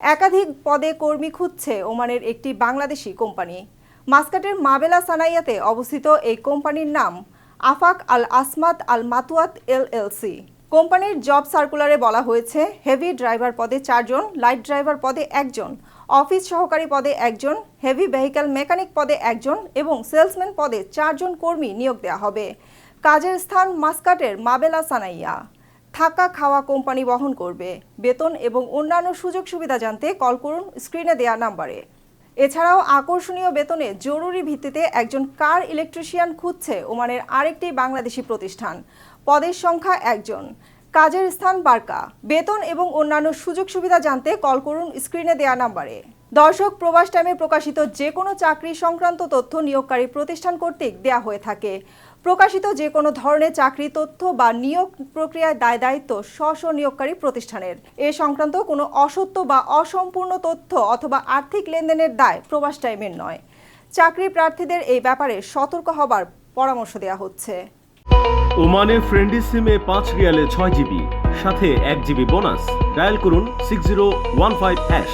একাধিক পদে কর্মী খুঁজছে ওমানের একটি বাংলাদেশি কোম্পানি। মাস্কাটের মাবেলা সানাইয়াতে অবস্থিত এই কোম্পানির নাম আফাক আল আসমাত আল মাতুয়াত এল এলএলসি। কোম্পানির জব সার্কুলারে বলা হয়েছে, হেভি ড্রাইভার পদে চারজন, লাইট ড্রাইভার পদে একজন, অফিস সহকারী পদে একজন, হেভি ভেহিক্যাল মেকানিক পদে একজন এবং সেলসম্যান পদে চারজন কর্মী নিয়োগ দেওয়া হবে। কাজের স্থান মাস্কাটের মাবেলা সানাইয়া। থাকা খাওয়া কোম্পানি বহন করবে। বেতন এবং অন্যান্য সুযোগ সুবিধা জানতে কল করুন স্ক্রিনে দেওয়া নাম্বারে। এছাড়াও আকর্ষণীয় বেতনে জরুরি ভিত্তিতে একজন কার ইলেকট্রিশিয়ান খুঁজছে ওমানের আরেকটি বাংলাদেশি প্রতিষ্ঠান। পদের সংখ্যা একজন। কাজের স্থান বার্কা। বেতন এবং অন্যান্য সুযোগ সুবিধা জানতে কল করুন স্ক্রিনে দেওয়া নাম্বারে। দর্শক, প্রবাস টাইমে প্রকাশিত যে কোনো চাকরি সংক্রান্ত তথ্য নিয়োগকারী প্রতিষ্ঠান কর্তৃক দেয়া হয়ে থাকে। প্রকাশিত যে কোনো ধরনের চাকরি তথ্য বা নিয়োগ প্রক্রিয়ায় দায় দায়িত্ব স্ব নিয়োগকারী প্রতিষ্ঠানের। এ সংক্রান্ত কোনো অসত্য বা অসম্পূর্ণ তথ্য অথবা আর্থিক লেনদেনের দায় প্রবাস টাইমের নয়। চাকরি প্রার্থীদের এই ব্যাপারে সতর্ক হবার পরামর্শ দেওয়া হচ্ছে। ওমানে ফ্রেন্ডি সিমে পাঁচ রিয়ালে ছয় জিবি, সাথে এক জিবি বোনাস। ডায়াল করুন six zero one five hash